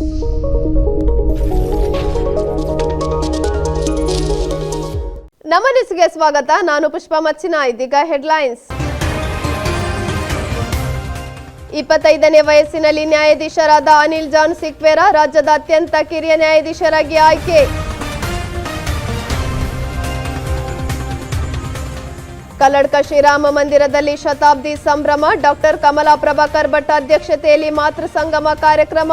ನಮ್ಮ ನ್ಯೂಸ್ಗೆ ಸ್ವಾಗತ. ನಾನು ಪುಷ್ಪ ಮಚ್ಚಿನ ಇದೀಗ ಹೆಡ್ಲೈನ್ಸ್. ಇಪ್ಪತ್ತೈದನೇ ವಯಸ್ಸಿನಲ್ಲಿ ನ್ಯಾಯಾಧೀಶರಾದ ಅನಿಲ್ ಜಾನ್ ಸಿಕ್ವೇರಾ ರಾಜ್ಯದ ಅತ್ಯಂತ ಕಿರಿಯ ನ್ಯಾಯಾಧೀಶರಾಗಿ ಆಯ್ಕೆ. ಕಲ್ಲಡ್ಕ ಶ್ರೀರಾಮ ಮಂದಿರದಲ್ಲಿ ಶತಾಬ್ದಿ ಸಂಭ್ರಮ. ಡಾಕ್ಟರ್ ಕಮಲಾ ಪ್ರಭಾಕರ್ ಭಟ್ ಅಧ್ಯಕ್ಷತೆಯಲ್ಲಿ ಮಾತೃ ಸಂಗಮ ಕಾರ್ಯಕ್ರಮ.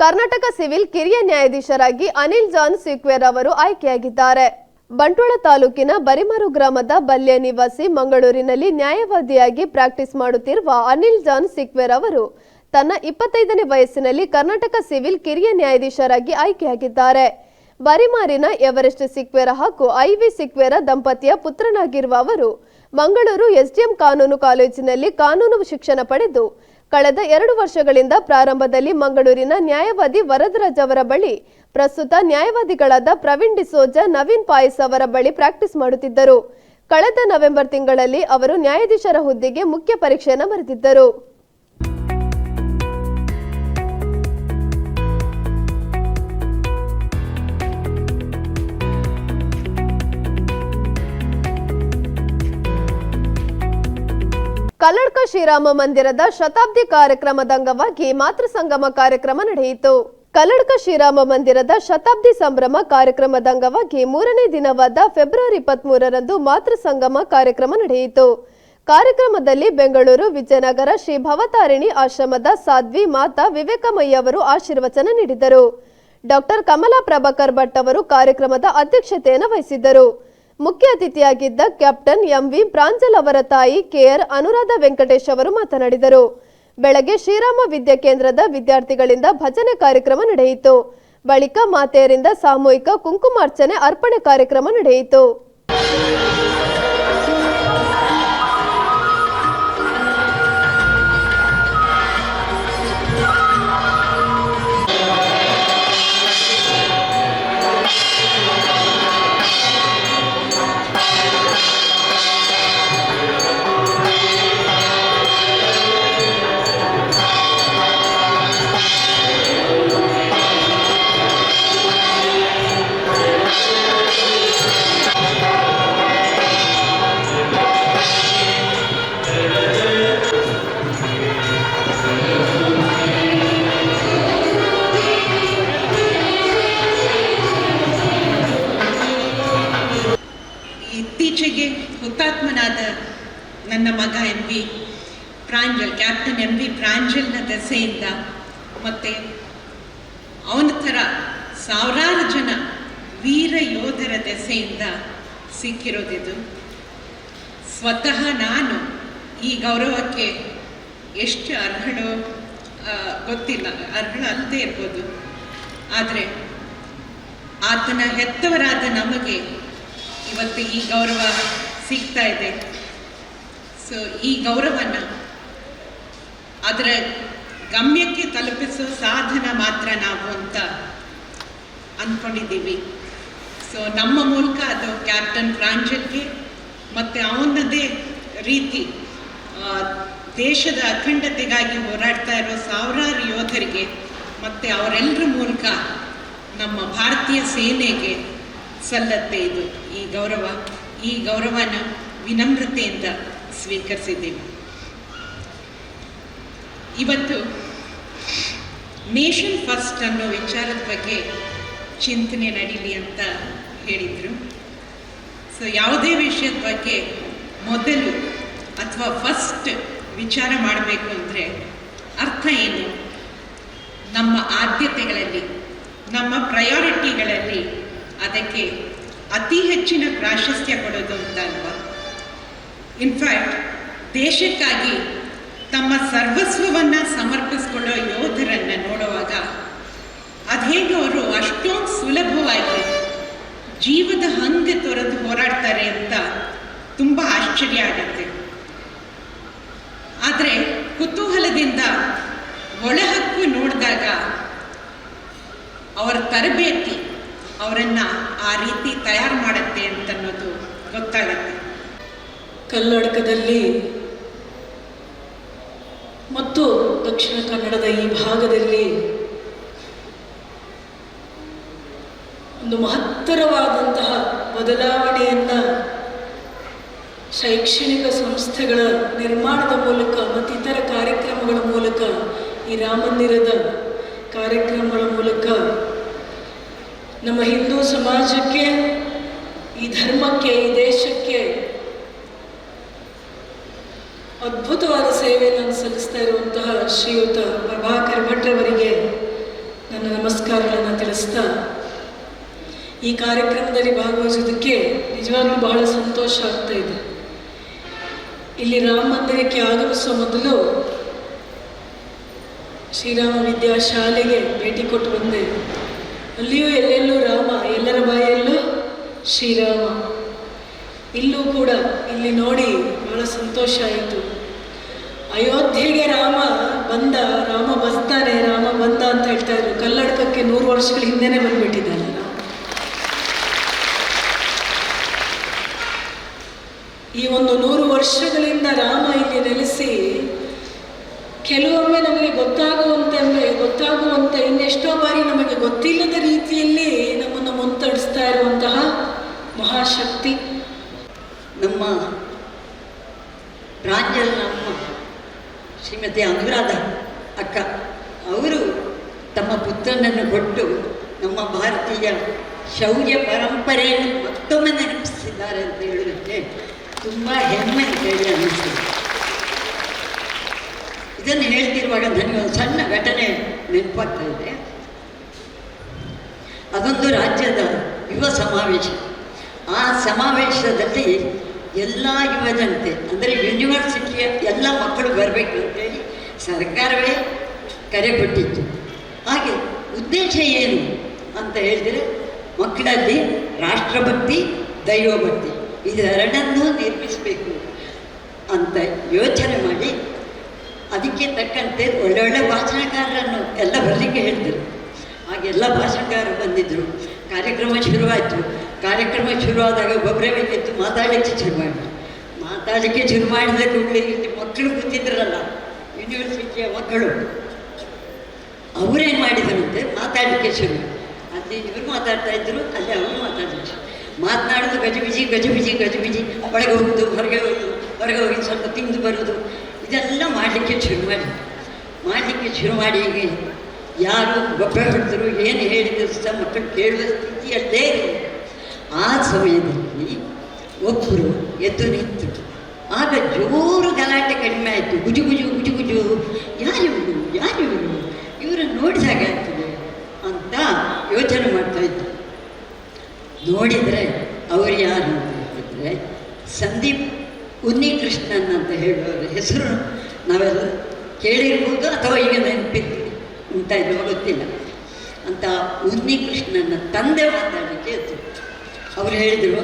ಕರ್ನಾಟಕ ಸಿವಿಲ್ ಕಿರಿಯ ನ್ಯಾಯಾಧೀಶರಾಗಿ ಅನಿಲ್ ಜಾನ್ ಸಿಕ್ವೇರ್ ಅವರು ಆಯ್ಕೆಯಾಗಿದ್ದಾರೆ. ಬಂಟ್ವಾಳ ತಾಲೂಕಿನ ಬರಿಮರು ಗ್ರಾಮದ ಬಲ್ಯ ನಿವಾಸಿ ಮಂಗಳೂರಿನಲ್ಲಿ ನ್ಯಾಯವಾದಿಯಾಗಿ ಪ್ರಾಕ್ಟೀಸ್ ಮಾಡುತ್ತಿರುವ ಅನಿಲ್ ಜಾನ್ ಸಿಕ್ವೇರ್ ಅವರು ತನ್ನ ಇಪ್ಪತ್ತೈದನೇ ವಯಸ್ಸಿನಲ್ಲಿ ಕರ್ನಾಟಕ ಸಿವಿಲ್ ಕಿರಿಯ ನ್ಯಾಯಾಧೀಶರಾಗಿ ಆಯ್ಕೆಯಾಗಿದ್ದಾರೆ. ಬರಿಮಾರಿನ ಎವರೆಸ್ಟ್ ಸಿಕ್ವೇರ ಹಾಗೂ ಐವಿ ಸಿಕ್ವೇರ ದಂಪತಿಯ ಪುತ್ರನಾಗಿರುವ ಅವರು ಮಂಗಳೂರು ಎಸ್ಡಿಎಂ ಕಾನೂನು ಕಾಲೇಜಿನಲ್ಲಿ ಕಾನೂನು ಶಿಕ್ಷಣ ಪಡೆದು ಕಳೆದ ಎರಡು ವರ್ಷಗಳಿಂದ ಪ್ರಾರಂಭದಲ್ಲಿ ಮಂಗಳೂರಿನ ನ್ಯಾಯವಾದಿ ವರದರಾಜ್ ಅವರ ಬಳಿ ಪ್ರಸ್ತುತ ನ್ಯಾಯವಾದಿಗಳಾದ ಪ್ರವೀಣ್ ಡಿಸೋಜ, ನವೀನ್ ಪಾಯಸ್ ಅವರ ಬಳಿ ಪ್ರಾಕ್ಟೀಸ್ ಮಾಡುತ್ತಿದ್ದರು. ಕಳೆದ ನವೆಂಬರ್ ತಿಂಗಳಲ್ಲಿ ಅವರು ನ್ಯಾಯಾಧೀಶರ ಹುದ್ದೆಗೆ ಮುಖ್ಯ ಪರೀಕ್ಷೆಯನ್ನು ಬರೆದಿದ್ದರು. ಕಲ್ಲಡ್ಕ ಶ್ರೀರಾಮ ಮಂದಿರದ ಶತಾಬ್ದಿ ಕಾರ್ಯಕ್ರಮದ ಅಂಗವಾಗಿ ಮಾತೃ ಸಂಗಮ ಕಾರ್ಯಕ್ರಮ ನಡೆಯಿತು. ಕಲ್ಲಡ್ಕ ಶ್ರೀರಾಮ ಮಂದಿರದ ಶತಾಬ್ದಿ ಸಂಭ್ರಮ ಕಾರ್ಯಕ್ರಮದ ಅಂಗವಾಗಿ ಮೂರನೇ ದಿನವಾದ ಫೆಬ್ರವರಿ ಇಪ್ಪತ್ತ್ ಮೂರರಂದು ಮಾತೃ ಸಂಗಮ ಕಾರ್ಯಕ್ರಮ ನಡೆಯಿತು. ಕಾರ್ಯಕ್ರಮದಲ್ಲಿ ಬೆಂಗಳೂರು, ವಿಜಯನಗರ, ಶ್ರೀ ಭವತಾರಿಣಿ ಆಶ್ರಮದ ಸಾಧ್ವಿ ಮಾತಾ ವಿವೇಕಮಯ್ಯ ಅವರು ಆಶೀರ್ವಚನ ನೀಡಿದರು. ಡಾಕ್ಟರ್ ಕಮಲಾ ಪ್ರಭಾಕರ್ ಭಟ್ ಅವರು ಕಾರ್ಯಕ್ರಮದ ಅಧ್ಯಕ್ಷತೆಯನ್ನು ವಹಿಸಿದ್ದರು. ಮುಖ್ಯ ಅತಿಥಿಯಾಗಿದ್ದ ಕ್ಯಾಪ್ಟನ್ ಎಂವಿ ಪ್ರಾಂಜಲ್ ಅವರ ತಾಯಿ ಕೆಆರ್ ಅನುರಾಧ ವೆಂಕಟೇಶ್ ಅವರು ಮಾತನಾಡಿದರು. ಬೆಳಗ್ಗೆ ಶ್ರೀರಾಮ ವಿದ್ಯಾ ಕೇಂದ್ರದ ವಿದ್ಯಾರ್ಥಿಗಳಿಂದ ಭಜನೆ ಕಾರ್ಯಕ್ರಮ ನಡೆಯಿತು. ಬಳಿಕ ಮಾತೆಯರಿಂದ ಸಾಮೂಹಿಕ ಕುಂಕುಮಾರ್ಚನೆ ಅರ್ಪಣೆ ಕಾರ್ಯಕ್ರಮ ನಡೆಯಿತು. ಪ್ರಾಂಜಲ್ನ ದೆಸೆಯಿಂದ ಮತ್ತು ಅವನ ಥರ ಸಾವಿರಾರು ಜನ ವೀರ ಯೋಧರ ದೆಸೆಯಿಂದ ಸಿಕ್ಕಿರೋದಿದು. ಸ್ವತಃ ನಾನು ಈ ಗೌರವಕ್ಕೆ ಎಷ್ಟು ಅರ್ಹಳು ಗೊತ್ತಿಲ್ಲ, ಅರ್ಹಳ ಅಲ್ಲದೆ ಇರ್ಬೋದು. ಆದರೆ ಆತನ ಹೆತ್ತವರಾದ ನಮಗೆ ಇವತ್ತು ಈ ಗೌರವ ಸಿಗ್ತಾ ಇದೆ. ಸೊ ಈ ಗೌರವನ ಅದರ ಗಮ್ಯಕ್ಕೆ ತಲುಪಿಸೋ ಸಾಧನ ಮಾತ್ರ ನಾವು ಅಂತ ಅಂದ್ಕೊಂಡಿದ್ದೀವಿ ಸೊ ನಮ್ಮ ಮೂಲಕ ಅದು ಕ್ಯಾಪ್ಟನ್ ಪ್ರಾಂಜಲ್ಗೆ ಮತ್ತು ಅವನದೇ ರೀತಿ ದೇಶದ ಅಖಂಡತೆಗಾಗಿ ಹೋರಾಡ್ತಾ ಇರೋ ಸಾವಿರಾರು ಯೋಧರಿಗೆ ಮತ್ತು ಅವರೆಲ್ಲರ ಮೂಲಕ ನಮ್ಮ ಭಾರತೀಯ ಸೇನೆಗೆ ಸಲ್ಲತ್ತೆ ಇದು. ಈ ಗೌರವ, ಈ ಗೌರವನ ವಿನಮ್ರತೆಯಿಂದ ಸ್ವೀಕರಿಸಿದ್ದೀವಿ. ಇವತ್ತು ನೇಷನ್ ಫಸ್ಟ್ ಅನ್ನೋ ವಿಚಾರದ ಬಗ್ಗೆ ಚಿಂತನೆ ನಡೀಲಿ ಅಂತ ಹೇಳಿದರು. ಸೊ ಯಾವುದೇ ವಿಷಯದ ಬಗ್ಗೆ ಮೊದಲು ಅಥವಾ ಫಸ್ಟ್ ವಿಚಾರ ಮಾಡಬೇಕು ಅಂದರೆ ಅರ್ಥ ಏನು? ನಮ್ಮ ಆದ್ಯತೆಗಳಲ್ಲಿ, ನಮ್ಮ ಪ್ರಯಾರಿಟಿಗಳಲ್ಲಿ ಅದಕ್ಕೆ ಅತಿ ಹೆಚ್ಚಿನ ಪ್ರಾಶಸ್ತ್ಯ ಕೊಡೋದು ಅಂತ ಅಲ್ವಾ? ಇನ್ಫ್ಯಾಕ್ಟ್ ದೇಶಕ್ಕಾಗಿ ತಮ್ಮ ಸರ್ವಸ್ವವನ್ನು ಕನ್ನಡದ ಈ ಭಾಗದಲ್ಲಿ ಒಂದು ಮಹತ್ತರವಾದಂತಹ ಬದಲಾವಣೆಯನ್ನ ಶೈಕ್ಷಣಿಕ ಸಂಸ್ಥೆಗಳ ನಿರ್ಮಾಣದ ಮೂಲಕ ಮತ್ತಿತರ ಕಾರ್ಯಕ್ರಮಗಳ ಮೂಲಕ ಈ ರಾಮಂದಿರದ ಕಾರ್ಯಕ್ರಮಗಳ ಮೂಲಕ ನಮ್ಮ ಹಿಂದೂ ಸಮಾಜಕ್ಕೆ, ಈ ಧರ್ಮಕ್ಕೆ, ಈ ದೇಶಕ್ಕೆ ಅದ್ಭುತವಾದ ಸೇವೆಯನ್ನು ಸಲ್ಲಿಸ್ತಾ ಇರುವಂತಹ ಶ್ರೀಯುತ ಪ್ರಭಾಕರ್ ಭಟ್ ಅವರಿಗೆ ನನ್ನ ನಮಸ್ಕಾರಗಳನ್ನು ತಿಳಿಸ್ತಾ, ಈ ಕಾರ್ಯಕ್ರಮದಲ್ಲಿ ಭಾಗವಹಿಸೋದಕ್ಕೆ ನಿಜವಾಗ್ಲೂ ಬಹಳ ಸಂತೋಷ ಆಗ್ತಾ ಇದೆ. ಇಲ್ಲಿ ರಾಮ ಮಂದಿರಕ್ಕೆ ಆಗಮಿಸುವ ಮೊದಲು ಶ್ರೀರಾಮ ವಿದ್ಯಾ ಶಾಲೆಗೆ ಭೇಟಿ ಕೊಟ್ಟು ಬಂದೆ. ಅಲ್ಲಿಯೂ ಎಲ್ಲೆಲ್ಲೂ ರಾಮ, ಎಲ್ಲರ ಬಾಯಲ್ಲೂ ಶ್ರೀರಾಮ. ಇಲ್ಲೂ ಕೂಡ ಇಲ್ಲಿ ನೋಡಿ ಬಹಳ ಸಂತೋಷ ಆಯಿತು. ಅಯೋಧ್ಯೆಗೆ ರಾಮ ಬಂದ, ರಾಮ ಬರ್ತಾನೆ, ರಾಮ ಬಂದ ಅಂತ ಹೇಳ್ತಾ ಇದ್ರು. ಕಲ್ಲಡಕಕ್ಕೆ ನೂರು ವರ್ಷಗಳ ಹಿಂದೆನೆ ಬಂದ್ಬಿಟ್ಟಿದ್ದಾನೆ. ಈ ಒಂದು ನೂರು ವರ್ಷಗಳಿಂದ ರಾಮ ಇಲ್ಲಿ ನೆಲೆಸಿ, ಕೆಲವೊಮ್ಮೆ ನಮಗೆ ಗೊತ್ತಾಗುವಂತೆ ಗೊತ್ತಾಗುವಂತೆ ಇನ್ನೆಷ್ಟೋ ಬಾರಿ ನಮಗೆ ಗೊತ್ತಿಲ್ಲದ ರೀತಿಯಲ್ಲಿ ನಮ್ಮನ್ನು ಮುಂತಡಿಸ್ತಾ ಇರುವಂತಹ ಮಹಾಶಕ್ತಿ ನಮ್ಮ ಪ್ರಾಂಜಲ್ ನಮ್ಮ ಶ್ರೀಮತಿ ಅನುರಾಧ ಅಕ್ಕ, ಅವರು ತಮ್ಮ ಪುತ್ರನನ್ನು ಕೊಟ್ಟು ನಮ್ಮ ಭಾರತೀಯ ಶೌರ್ಯ ಪರಂಪರೆಯನ್ನು ಮತ್ತೊಮ್ಮೆ ನೆನಪಿಸಿದ್ದಾರೆ ಅಂತ ಹೇಳೋದಕ್ಕೆ ತುಂಬ ಹೆಮ್ಮೆ ಅಂತ ಹೇಳಿ ಅನ್ನಿಸ್ತದೆ ಇದನ್ನು ಹೇಳ್ತಿರುವಾಗ ನನಗೆ ಒಂದು ಸಣ್ಣ ಘಟನೆ ನೆನಪಾಗ್ತಾ ಇದೆ. ಅದೊಂದು ರಾಜ್ಯದ ಯುವ ಸಮಾವೇಶ. ಆ ಸಮಾವೇಶದಲ್ಲಿ ಎಲ್ಲ ಯುವಜನತೆ, ಅಂದರೆ ಯೂನಿವರ್ಸಿಟಿಯ ಎಲ್ಲ ಮಕ್ಕಳು ಬರಬೇಕು ಅಂತೇಳಿ ಸರ್ಕಾರವೇ ಕರೆ ಕೊಟ್ಟಿತ್ತು ಹಾಗೆ ಉದ್ದೇಶ ಏನು ಅಂತ ಹೇಳಿದರೆ ಮಕ್ಕಳಲ್ಲಿ ರಾಷ್ಟ್ರಭಕ್ತಿ, ದೈವಭಕ್ತಿ ಇದೆರಡನ್ನೂ ನಿರ್ಮಿಸಬೇಕು ಅಂತ ಯೋಚನೆ ಮಾಡಿ ಅದಕ್ಕೆ ತಕ್ಕಂತೆ ಒಳ್ಳೊಳ್ಳೆ ಭಾಷಣಕಾರರನ್ನು ಎಲ್ಲ ಬರಲಿಕ್ಕೆ ಹೇಳಿದರು. ಹಾಗೆಲ್ಲ ಭಾಷಣಕಾರರು ಬಂದಿದ್ದರು ಕಾರ್ಯಕ್ರಮ ಶುರುವಾಯಿತು. ಕಾರ್ಯಕ್ರಮ ಶುರುವಾದಾಗ ಒಬ್ಬರೇ ಬೇಕಿತ್ತು ಮಾತಾಡಲಿಕ್ಕೆ ಶುರು ಮಾಡಿದ್ರು. ಮಾತಾಡಲಿಕ್ಕೆ ಶುರು ಮಾಡಿದ ಕೂಡಲೇ ಇಲ್ಲಿ ಮಕ್ಕಳು ಕೂತಿದ್ರಲ್ಲ. ಯೂನಿವರ್ಸಿಟಿಯ ಮಕ್ಕಳು. ಅವರೇನು ಮಾಡಿದರಂತೆ ಮಾತಾಡಲಿಕ್ಕೆ ಶುರು. ಅಲ್ಲಿ ಇವರು ಮಾತಾಡ್ತಾ ಇದ್ರು, ಅಲ್ಲಿ ಅವರು ಮಾತಾಡಿದ್ರು ಮಾತನಾಡೋದು ಗಜಬಿಜಿ ಗಜಬಿಜಿ ಗಜಬಿಜಿ ಒಳಗೆ ಹೋಗೋದು, ಹೊರಗೆ ಹೋಗೋದು, ಹೊರಗೆ ಹೋಗಿ ಸ್ವಲ್ಪ ತಿಂದು ಬರೋದು. ಇದೆಲ್ಲ ಮಾಡಲಿಕ್ಕೆ ಶುರು ಮಾಡಿ ಮಾಡಲಿಕ್ಕೆ ಶುರು ಮಾಡಿ ಯಾರು ಗೊಬ್ಬರ ಹೊಡೆದ್ರು ಏನು ಹೇಳಿದ್ರು ಸಹ ಮಕ್ಕಳು ಕೇಳುವ ಸ್ಥಿತಿಯಲ್ಲೇ. ಆ ಸಮಯದಲ್ಲಿ ಒಬ್ಬರು ಎದ್ದು ನಿಂತು ಆಗ ಜೋರು ಗಲಾಟೆ ಕಡಿಮೆ ಆಯಿತು. ಗುಜು ಗುಜು ಗುಜು ಗುಜು. ಯಾರಿವರು ಯಾರಿವರು ಇವರನ್ನು ನೋಡಿದಾಗ ಆಗ್ತದೆ ಅಂತ ಯೋಚನೆ ಮಾಡ್ತಾ ಇತ್ತು ನೋಡಿದರೆ ಅವರು ಯಾರು ಅಂತ ಹೇಳಿದರೆ ಸಂದೀಪ್ ಉನ್ನಿಕೃಷ್ಣನ್ ಅಂತ ಹೇಳುವವರ ಹೆಸರು ನಾವೆಲ್ಲ ಕೇಳಿರ್ಬೋದು ಅಥವಾ ಈಗ ನೆನಪಿತ್ತು ಅಂತ ಇಲ್ವೋ ಗೊತ್ತಿಲ್ಲ. ಅಂತ ಉನ್ನಿಕೃಷ್ಣನ ತಂದೆ ಮಾತಾಡಲಿಕ್ಕೆ ಅವರು ಹೇಳಿದರು,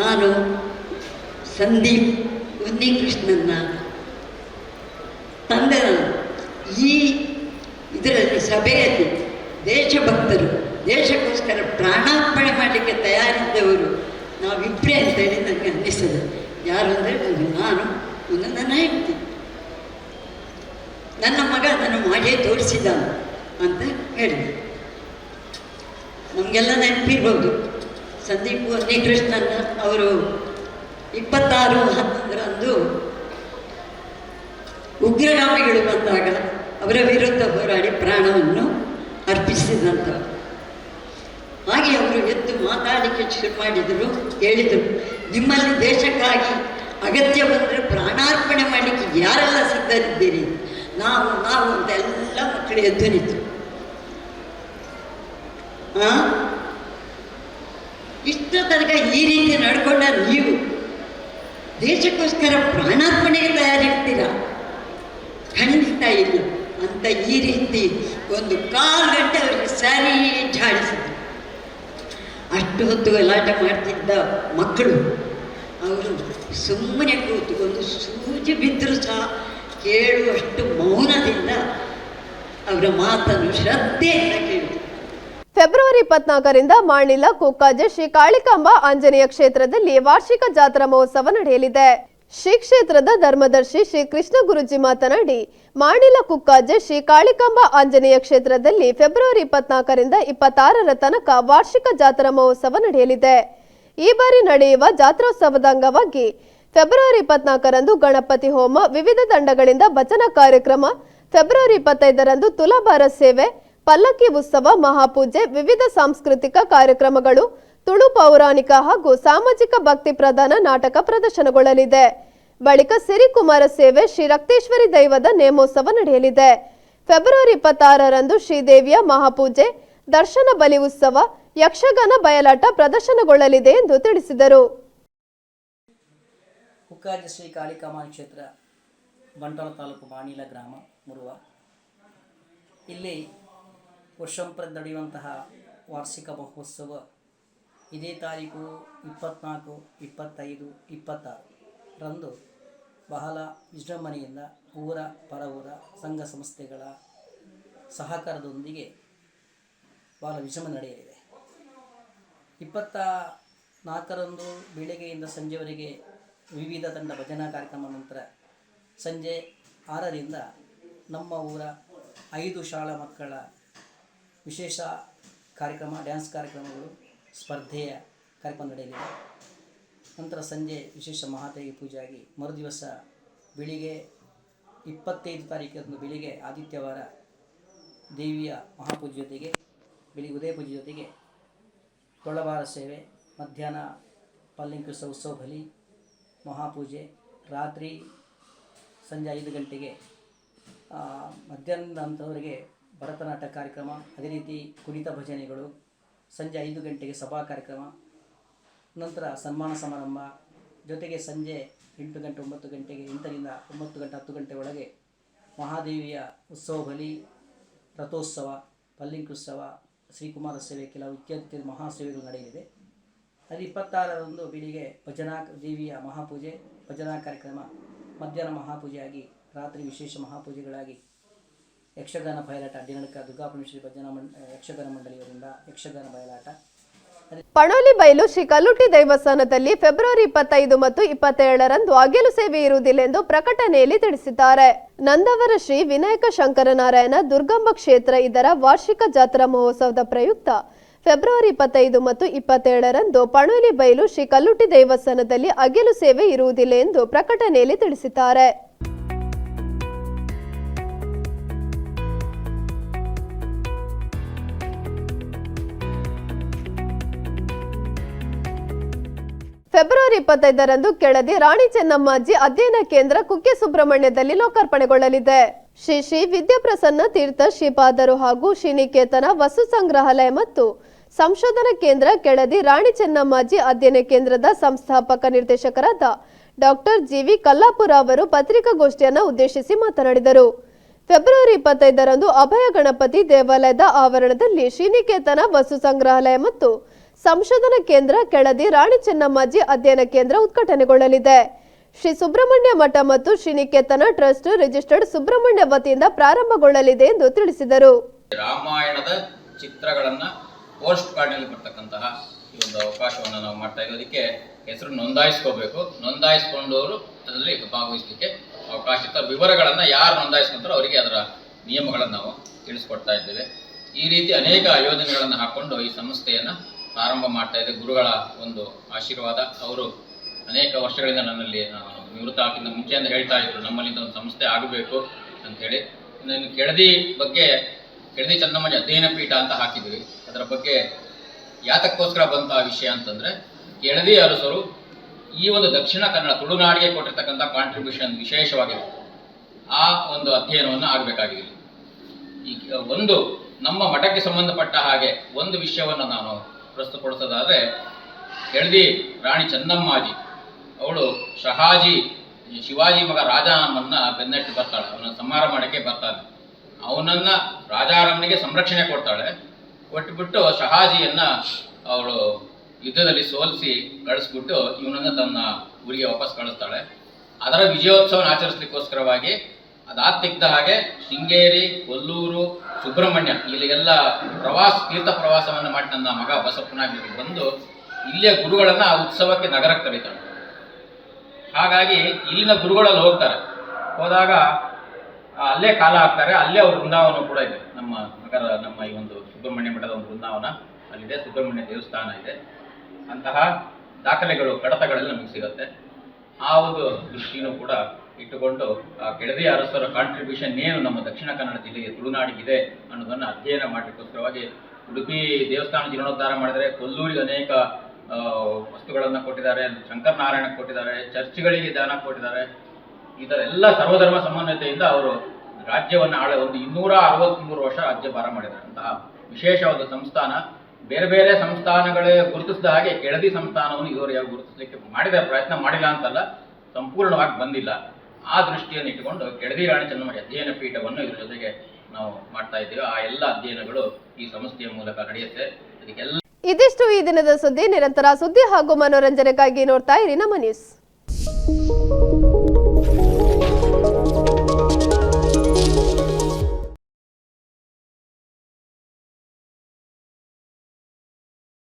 ನಾನು ಸಂದೀಪ್ ಉನ್ನಿಕೃಷ್ಣನ್ನ ತಂದೆ ನಾನು ಈ ಇದರಲ್ಲಿ ಸಭೆಯಲ್ಲಿ ದೇಶಭಕ್ತರು, ದೇಶಕ್ಕೋಸ್ಕರ ಪ್ರಾಣಾರ್ಪಣೆ ಮಾಡಲಿಕ್ಕೆ ತಯಾರಿದ್ದವರು ನಾವಿಬ್ಬರೇ ಅಂತೇಳಿ ನನಗೆ ಅನ್ನಿಸ್ತದೆ. ಯಾರು ಅಂದರೆ ಒಂದು ನಾನು ಒಂದು ನನ್ನ ಹೆಂಡತಿ ನನ್ನ ಮಗ ನನ್ನ ಮಾಡೇ ತೋರಿಸಿದ ಅಂತ ಹೇಳಿದೆ. ನಮಗೆಲ್ಲ ನೆನಪಿರ್ಬೋದು. ಸಂದೀಪ್ ಕೃಷ್ಣನ್ನ ಅವರು ಇಪ್ಪತ್ತಾರು ಹನ್ನೊಂದರಂದು ಉಗ್ರಗಾಮಿಗಳು ಬಂದಾಗ ಅವರ ವಿರುದ್ಧ ಹೋರಾಡಿ ಪ್ರಾಣವನ್ನು ಅರ್ಪಿಸಿದಂಥ ಹಾಗೆ ಅವರು ಎದ್ದು ಮಾತಾಡಲಿಕ್ಕೆ ಶುರು ಮಾಡಿದರು, ಹೇಳಿದರು, ನಿಮ್ಮಲ್ಲಿ ದೇಶಕ್ಕಾಗಿ ಅಗತ್ಯ ಬಂದರೆ ಪ್ರಾಣಾರ್ಪಣೆ ಮಾಡಲಿಕ್ಕೆ ಯಾರೆಲ್ಲ ಸಿದ್ಧರಿದ್ದೀರಿ? ನಾವು ನಾವು ಅಂತ ಎಲ್ಲ ಮಕ್ಕಳು ಎದ್ದು ನಿಂತು? ಇಷ್ಟ ತನಕ ಈ ರೀತಿ ನಡ್ಕೊಂಡ ನೀವು ದೇಶಕ್ಕೋಸ್ಕರ ಪ್ರಾಣಾರ್ಪಣೆಗೆ ತಯಾರಿರ್ತೀರಾ? ಖಂಡಿತ ಇಲ್ಲ. ಅಂತ ಈ ರೀತಿ ಒಂದು ಕಾಲು ಗಂಟೆ ಅವರಿಗೆ ಸರಿ ಝಾಡಿಸಿದ್ರು. ಅಷ್ಟು ಹೊತ್ತು ಗಲಾಟ ಮಾಡ್ತಿದ್ದ ಮಕ್ಕಳು, ಅವರು ಸುಮ್ಮನೆ ಕೂತುಕೊಂಡು ಸೂಜಿ ಬಿದ್ದರೂ ಸಹ ಕೇಳುವಷ್ಟು ಮೌನದಿಂದ ಅವರ ಮಾತನ್ನು ಶ್ರದ್ಧೆಯಿಂದ ಕೇಳಿದರು. ಫೆಬ್ರವರಿ ಇಪ್ಪತ್ನಾಲ್ಕರಿಂದ ಮಾಣಿಲ ಕೊಕ್ಕಾಜೆ ಶ್ರೀ ಕಾಳಿಕಾಂಬ ಆಂಜನೇಯ ಕ್ಷೇತ್ರದಲ್ಲಿ ವಾರ್ಷಿಕ ಜಾತ್ರಾ ಮಹೋತ್ಸವ ನಡೆಯಲಿದೆ. ಶ್ರೀ ಕ್ಷೇತ್ರದ ಧರ್ಮದರ್ಶಿ ಶ್ರೀ ಕೃಷ್ಣ ಗುರುಜಿ ಮಾತನಾಡಿ ಮಾಣಿಲ ಕುಕ್ಕಾಜೆ ಶ್ರೀ ಕಾಳಿಕಾಂಬ ಆಂಜನೇಯ ಕ್ಷೇತ್ರದಲ್ಲಿ ಫೆಬ್ರವರಿ ಇಪ್ಪತ್ನಾಲ್ಕರಿಂದ ಇಪ್ಪತ್ತಾರರ ತನಕ ವಾರ್ಷಿಕ ಜಾತ್ರಾ ಮಹೋತ್ಸವ ನಡೆಯಲಿದೆ. ಈ ಬಾರಿ ನಡೆಯುವ ಜಾತ್ರೋತ್ಸವದ ಅಂಗವಾಗಿ ಫೆಬ್ರವರಿ ಇಪ್ಪತ್ನಾಲ್ಕರಂದು ಗಣಪತಿ ಹೋಮ, ವಿವಿಧ ತಂಡಗಳಿಂದ ಭಜನಾ ಕಾರ್ಯಕ್ರಮ, ಫೆಬ್ರವರಿ ಇಪ್ಪತ್ತೈದರಂದು ತುಲಾಭಾರ ಸೇವೆ ಪಲ್ಲಕ್ಕಿ ಉತ್ಸವ, ಮಹಾಪೂಜೆ, ವಿವಿಧ ಸಾಂಸ್ಕೃತಿಕ ಕಾರ್ಯಕ್ರಮಗಳು, ತುಳು ಪೌರಾಣಿಕ ಹಾಗೂ ಸಾಮಾಜಿಕ ಭಕ್ತಿ ಪ್ರಧಾನ ನಾಟಕ ಪ್ರದರ್ಶನಗೊಳ್ಳಲಿದೆ. ಬಳಿಕ ಸಿರಿಕುಮಾರ ಸೇವೆ ಶ್ರೀ ರಕ್ತೇಶ್ವರಿ ದೈವದ ನೇಮೋತ್ಸವ ನಡೆಯಲಿದೆ. ಫೆಬ್ರವರಿ ಇಪ್ಪತ್ತಾರರಂದು ಶ್ರೀದೇವಿಯ ಮಹಾಪೂಜೆ, ದರ್ಶನ ಬಲಿ ಉತ್ಸವ, ಯಕ್ಷಗಾನ ಬಯಲಾಟ ಪ್ರದರ್ಶನಗೊಳ್ಳಲಿದೆ ಎಂದು ತಿಳಿಸಿದರು. ಹುಕ್ಕಾಜ ಶ್ರೀ ಕ್ಷೇತ್ರ ತಾಲೂಕು ಗ್ರಾಮ, ಮುರುವ. ಇಲ್ಲಿ ವರ್ಷಂಪ್ರತಿ ನಡೆಯುವಂತಹ ವಾರ್ಷಿಕ ಮಹೋತ್ಸವ ಇದೇ ತಾರೀಕು ಇಪ್ಪತ್ನಾಲ್ಕು, ಇಪ್ಪತ್ತೈದು, ಇಪ್ಪತ್ತಾರು ರಂದು ಬಹಳ ವಿಜೃಂಭಣೆಯಿಂದ ಊರ ಪರ ಊರ ಸಂಘ ಸಂಸ್ಥೆಗಳ ಸಹಕಾರದೊಂದಿಗೆ ಬಹಳ ವಿಜೃಂಭಣೆ ನಡೆಯಲಿದೆ. ಇಪ್ಪತ್ತ ನಾಲ್ಕರಂದು ಬೆಳಗ್ಗೆಯಿಂದ ಸಂಜೆವರೆಗೆ ವಿವಿಧ ತಂಡ ಭಜನಾ ಕಾರ್ಯಕ್ರಮ ನಂತರ ಸಂಜೆ ಆರರಿಂದ ನಮ್ಮ ಊರ ಐದು ಶಾಲಾ ಮಕ್ಕಳ ವಿಶೇಷ ಕಾರ್ಯಕ್ರಮ, ಡ್ಯಾನ್ಸ್ ಕಾರ್ಯಕ್ರಮಗಳು, ಸ್ಪರ್ಧೆಯ ಕಾರ್ಯಕ್ರಮ ನಡೆಯಲಿದೆ. ನಂತರ ಸಂಜೆ ವಿಶೇಷ ಮಹಾದೇವಿ ಆಗಿ ಮರುದಿವಸ ಬೆಳಿಗ್ಗೆ ಇಪ್ಪತ್ತೈದು ತಾರೀಕಂದು ಬೆಳಿಗ್ಗೆ ಆದಿತ್ಯವಾರ ದೇವಿಯ ಮಹಾಪೂಜೆ ಜೊತೆಗೆ, ಬೆಳಿಗ್ಗೆ ಉದಯ ಪೂಜೆ ಜೊತೆಗೆ ತೊಳಬಾರ ಸೇವೆ, ಮಧ್ಯಾಹ್ನ ಪಲ್ಲಿಂಕೃಸ ಉತ್ಸವ ಬಲಿ ಮಹಾಪೂಜೆ, ರಾತ್ರಿ ಸಂಜೆ ಐದು ಗಂಟೆಗೆ ಮಧ್ಯಾಹ್ನದ ಭರತನಾಟ್ಯ ಕಾರ್ಯಕ್ರಮ ಅದೇ ರೀತಿ ಕುಣಿತ ಭಜನೆಗಳು, ಸಂಜೆ ಐದು ಗಂಟೆಗೆ ಸಭಾ ಕಾರ್ಯಕ್ರಮ, ನಂತರ ಸನ್ಮಾನ ಸಮಾರಂಭ, ಜೊತೆಗೆ ಸಂಜೆ ಎಂಟು ಗಂಟೆ ಒಂಬತ್ತು ಗಂಟೆಗೆ ಎಂಟರಿಂದ ಒಂಬತ್ತು ಗಂಟೆ ಹತ್ತು ಗಂಟೆ ಒಳಗೆ ಮಹಾದೇವಿಯ ಉತ್ಸವ ಬಲಿ, ರಥೋತ್ಸವ, ಪಲ್ಲಿಂಕುತ್ಸವ, ಶ್ರೀಕುಮಾರ ಸೇವೆ ಕೆಲವು ಇತ್ಯಾದಿ ಮಹಾಸೇವೆಗಳು ನಡೆಯಲಿದೆ. ಅದು ಇಪ್ಪತ್ತಾರರಂದು ಬೆಳಿಗ್ಗೆ ಭಜನಾ ದೇವಿಯ ಮಹಾಪೂಜೆ, ಭಜನಾ ಕಾರ್ಯಕ್ರಮ, ಮಧ್ಯಾಹ್ನ ಮಹಾಪೂಜೆಯಾಗಿ, ರಾತ್ರಿ ವಿಶೇಷ ಮಹಾಪೂಜೆಗಳಾಗಿ ಯಕ್ಷಗಾನ ಬಯಲಾಟ ದಿನಕ ದುರ್ಗಾಪರಮೇಶ್ವರಿ ಭಜನಾ ಮಂಡ ಯಕ್ಷಗಾನ ಮಂಡಳಿಯವರಿಂದ ಯಕ್ಷಗಾನ ಬಯಲಾಟ ಪಣೋಲಿ ಬಯಲು ಶ್ರೀ ಕಲ್ಲುಟ್ಟಿ ದೇವಸ್ಥಾನದಲ್ಲಿ ಫೆಬ್ರವರಿ ಇಪ್ಪತ್ತೈದು ಮತ್ತು ಇಪ್ಪತ್ತೇಳರಂದು ಅಗೆಲು ಸೇವೆ ಇರುವುದಿಲ್ಲ ಎಂದು ಪ್ರಕಟಣೆಯಲ್ಲಿ ತಿಳಿಸಿದ್ದಾರೆ. ನಂದವರ ಶ್ರೀ ವಿನಾಯಕ ಶಂಕರನಾರಾಯಣ ದುರ್ಗಂಬ ಕ್ಷೇತ್ರ ಇದರ ವಾರ್ಷಿಕ ಜಾತ್ರಾ ಮಹೋತ್ಸವದ ಪ್ರಯುಕ್ತ. ಫೆಬ್ರವರಿ ಇಪ್ಪತ್ತೈದು ಮತ್ತು ಇಪ್ಪತ್ತೇಳರಂದು ಪಣೋಲಿ ಬಯಲು ಶ್ರೀ ಕಲ್ಲುಟ್ಟಿ ದೇವಸ್ಥಾನದಲ್ಲಿ ಅಗೆಲು ಸೇವೆ ಇರುವುದಿಲ್ಲ ಎಂದು ಪ್ರಕಟಣೆಯಲ್ಲಿ ತಿಳಿಸಿದ್ದಾರೆ. ಫೆಬ್ರವರಿ ಇಪ್ಪತ್ತೈದರಂದು ಕೆಳದಿ ರಾಣಿ ಚೆನ್ನಮ್ಮಾಜಿ ಅಧ್ಯಯನ ಕೇಂದ್ರ ಕುಕ್ಕೆ ಸುಬ್ರಹ್ಮಣ್ಯದಲ್ಲಿ ಲೋಕಾರ್ಪಣೆಗೊಳ್ಳಲಿದೆ. ಶ್ರೀ ಶ್ರೀ ವಿದ್ಯಾಪ್ರಸನ್ನ ತೀರ್ಥ ಶ್ರೀಪಾದರು ಹಾಗೂ ಶ್ರೀನಿಕೇತನ ವಸ್ತು ಸಂಗ್ರಹಾಲಯ ಮತ್ತು ಸಂಶೋಧನಾ ಕೇಂದ್ರ ಕೆಳದಿ ರಾಣಿ ಚೆನ್ನಮ್ಮಾಜಿ ಅಧ್ಯಯನ ಕೇಂದ್ರದ ಸಂಸ್ಥಾಪಕ ನಿರ್ದೇಶಕರಾದ ಡಾಕ್ಟರ್ ಜಿವಿ ಕಲ್ಲಾಪುರ ಅವರು ಪತ್ರಿಕಾಗೋಷ್ಠಿಯನ್ನು ಉದ್ದೇಶಿಸಿ ಮಾತನಾಡಿದರು. ಫೆಬ್ರವರಿ ಇಪ್ಪತ್ತೈದರಂದು ಅಭಯ ಗಣಪತಿ ದೇವಾಲಯದ ಆವರಣದಲ್ಲಿ ಶ್ರೀನಿಕೇತನ ವಸ್ತು ಸಂಗ್ರಹಾಲಯ ಮತ್ತು ಸಂಶೋಧನಾ ಕೇಂದ್ರ ಕೆಳದಿ ರಾಣಿ ಚೆನ್ನಮ್ಮಾಜಿ ಅಧ್ಯಯನ ಕೇಂದ್ರ ಉದ್ಘಾಟನೆಗೊಳ್ಳಲಿದೆ. ಶ್ರೀ ಸುಬ್ರಹ್ಮಣ್ಯ ಮಠ ಮತ್ತು ಶ್ರೀನಿಕೇತನ ಟ್ರಸ್ಟ್ ರಿಜಿಸ್ಟರ್ಡ್ ಸುಬ್ರಹ್ಮಣ್ಯ ವತಿಯಿಂದ ಪ್ರಾರಂಭಗೊಳ್ಳಲಿದೆ ಎಂದು ತಿಳಿಸಿದರು. ರಾಮಾಯಣದ ಚಿತ್ರಗಳನ್ನ ಪೋಸ್ಟ್ ಕಾರ್ಡ್ನಲ್ಲಿ ಬರ್ತಕ್ಕಂತಹ ಈ ಒಂದು ಅವಕಾಶವನ್ನು ನಾವು ಮಾಡ್ತಾ ಇರೋದಕ್ಕೆ ಹೆಸರು ನೋಂದಾಯಿಸ್ಕೋಬೇಕು. ನೋಂದಾಯಿಸ್ಕೊಂಡವರು ಅದರಲ್ಲಿ ಭಾಗವಹಿಸಲಿಕ್ಕೆ ಅವಕಾಶ ವಿವರಗಳನ್ನು ಯಾರು ನೋಂದಾಯಿಸ್ಕೊಂತಾರೋ ಅವರಿಗೆ ಅದರ ನಿಯಮಗಳನ್ನು ನಾವು ತಿಳಿಸ್ಕೊಡ್ತಾ ಇದ್ದೇವೆ. ಈ ರೀತಿ ಅನೇಕ ಯೋಜನೆಗಳನ್ನು ಹಾಕೊಂಡು ಈ ಸಂಸ್ಥೆಯನ್ನು ಪ್ರಾರಂಭ ಮಾಡ್ತಾ ಇದೆ. ಗುರುಗಳ ಒಂದು ಆಶೀರ್ವಾದ. ಅವರು ಅನೇಕ ವರ್ಷಗಳಿಂದ ನನ್ನಲ್ಲಿ ನಾನು ನಿವೃತ್ತ ಹಾಕಿದ ಮುಂಚೆಯಿಂದ ಹೇಳ್ತಾ ಇದ್ರು. ನಮ್ಮಲ್ಲಿಂದ ಒಂದು ಸಂಸ್ಥೆ ಆಗಬೇಕು ಅಂತೇಳಿ ನಾನು ಕೆಳದಿ ಬಗ್ಗೆ, ಕೆಳದಿ ಚಂದಮ್ಮಜಿ ಅಧ್ಯಯನ ಪೀಠ ಅಂತ ಹಾಕಿದ್ವಿ ಅದರ ಬಗ್ಗೆ ಯಾತಕ್ಕೋಸ್ಕರ ಬಂತ ವಿಷಯ ಅಂತಂದ್ರೆ, ಕೆಳದಿ ಅರಸರು ಈ ಒಂದು ದಕ್ಷಿಣ ಕನ್ನಡ, ತುಳುನಾಡಿಗೆ ಕೊಟ್ಟಿರ್ತಕ್ಕಂಥ ಕಾಂಟ್ರಿಬ್ಯೂಷನ್ ವಿಶೇಷವಾಗಿದೆ. ಆ ಒಂದು ಅಧ್ಯಯನವನ್ನು ಆಗಬೇಕಾಗಿದೆ. ಈ, ಒಂದು ನಮ್ಮ ಮಠಕ್ಕೆ ಸಂಬಂಧಪಟ್ಟ ಹಾಗೆ ಒಂದು ವಿಷಯವನ್ನು ನಾನು ಪ್ರಸ್ತುತಪಡಿಸೋದಾದ್ರೆ ಕೆಳದಿ ರಾಣಿ ಚಂದಮ್ಮಾಜಿ ಅವಳು ಶಹಾಜಿ, ಶಿವಾಜಿ ಮಗ ರಾಜಾರಾಮನ್ನ ಬೆನ್ನಟ್ಟಿ ಬರ್ತಾಳೆ. ಅವನ ಸಂಹಾರ ಮಾಡಕ್ಕೆ ಬರ್ತಾನೆ. ಅವನನ್ನ ರಾಜಾರಾಮನಿಗೆ ಸಂರಕ್ಷಣೆ ಕೊಡ್ತಾಳೆ. ಕೊಟ್ಬಿಟ್ಟು ಶಹಾಜಿಯನ್ನ ಅವಳು ಯುದ್ಧದಲ್ಲಿ ಸೋಲಿಸಿ ಕಳಿಸ್ಬಿಟ್ಟು ಇವನನ್ನ ತನ್ನ ಊರಿಗೆ ವಾಪಸ್ ಕಳಿಸ್ತಾಳೆ. ಅದರ ವಿಜಯೋತ್ಸವನ ಆಚರಿಸ್ಲಿಕ್ಕೋಸ್ಕರವಾಗಿ ಅದಾದ ತೆಗ್ದ ಹಾಗೆ ಶೃಂಗೇರಿ, ಕೊಲ್ಲೂರು, ಸುಬ್ರಹ್ಮಣ್ಯ, ಇಲ್ಲಿಗೆಲ್ಲ ಪ್ರವಾಸ, ತೀರ್ಥ ಪ್ರವಾಸವನ್ನು ಮಾಡಿ ನನ್ನ ಮಗ ಬಸಪ್ಪನಾಗಿ ಬಂದು ಇಲ್ಲಿಯ ಗುರುಗಳನ್ನು ಆ ಉತ್ಸವಕ್ಕೆ ನಗರಕ್ಕೆ ಕರೀತಾಳೆ. ಹಾಗಾಗಿ ಇಲ್ಲಿನ ಗುರುಗಳಲ್ಲಿ ಹೋಗ್ತಾರೆ. ಹೋದಾಗ ಅಲ್ಲೇ ಕಾಲ ಹಾಕ್ತಾರೆ. ಅಲ್ಲೇ ಅವ್ರ ವೃಂದಾವನ ಕೂಡ ಇದೆ. ನಮ್ಮ ನಗರ, ನಮ್ಮ ಈ ಒಂದು ಸುಬ್ರಹ್ಮಣ್ಯ ಮಠದ ಒಂದು ವೃಂದಾವನ ಅಲ್ಲಿದೆ. ಸುಬ್ರಹ್ಮಣ್ಯ ದೇವಸ್ಥಾನ ಇದೆ. ಅಂತಹ ದಾಖಲೆಗಳು, ಕಡತಗಳೆಲ್ಲ ನಮಗೆ ಸಿಗುತ್ತೆ. ಆ ಒಂದು ದೃಷ್ಟಿನೂ ಕೂಡ ಇಟ್ಟುಕೊಂಡು ಕೆಳದಿ ಅರಸರ ಕಾಂಟ್ರಿಬ್ಯೂಷನ್ ಏನು ನಮ್ಮ ದಕ್ಷಿಣ ಕನ್ನಡ ಜಿಲ್ಲೆಗೆ ತುಳುನಾಡಿಗಿದೆ ಅನ್ನೋದನ್ನು ಅಧ್ಯಯನ ಮಾಡಲಿಕ್ಕೋಸ್ಕರವಾಗಿ ಉಡುಪಿ ದೇವಸ್ಥಾನ ಜೀರ್ಣೋದ್ಧಾರ ಮಾಡಿದರೆ ಕೊಲ್ಲೂರಿಗೆ ಅನೇಕ ವಸ್ತುಗಳನ್ನು ಕೊಟ್ಟಿದ್ದಾರೆ ಶಂಕರನಾರಾಯಣ ಕೊಟ್ಟಿದ್ದಾರೆ, ಚರ್ಚ್ಗಳಿಗೆ ದಾನ ಕೊಟ್ಟಿದ್ದಾರೆ. ಇದೆಲ್ಲ ಸರ್ವಧರ್ಮ ಸಮನ್ವಯತೆಯಿಂದ ಅವರು ರಾಜ್ಯವನ್ನು ಆಳ, ಒಂದು ಇನ್ನೂರ ಅರವತ್ತ್ಮೂರು ವರ್ಷ ರಾಜ್ಯಭಾರ ಮಾಡಿದ್ದಾರೆ. ಅಂತಹ ವಿಶೇಷವಾದ ಸಂಸ್ಥಾನ, ಬೇರೆ ಬೇರೆ ಸಂಸ್ಥಾನಗಳೇ ಗುರುತಿಸಿದ ಹಾಗೆ ಕೆಳದಿ ಸಂಸ್ಥಾನವನ್ನು ಇದುವರೆಗೆ ಗುರುತಿಸಲಿಕ್ಕೆ ಮಾಡಿದ ಪ್ರಯತ್ನ ಮಾಡಿಲ್ಲ ಅಂತಲ್ಲ, ಸಂಪೂರ್ಣವಾಗಿ ಬಂದಿಲ್ಲ. ಆ ದೃಷ್ಟಿಯನ್ನು ಇಟ್ಟುಕೊಂಡು ಕೆಳದಿ ರಾಣಿ ಚೆನ್ನಮ್ಮ ಅಧ್ಯಯನ ಪೀಠವನ್ನು ಇದರ ಜೊತೆಗೆ ನಾವು ಮಾಡ್ತಾ ಇದ್ದೀವಿ. ಆ ಎಲ್ಲ ಅಧ್ಯಯನಗಳು ಈ ಸಂಸ್ಥೆಯ ಮೂಲಕ ನಡೆಯುತ್ತೆ. ಅದಕ್ಕೆಲ್ಲ ಇದಿಷ್ಟು ಈ ದಿನದ ಸುದ್ದಿ. ನಿರಂತರ ಸುದ್ದಿ ಹಾಗೂ ಮನೋರಂಜನೆಗಾಗಿ ನೋಡ್ತಾ ಇರಿ ನಮ್ಮ ನ್ಯೂಸ್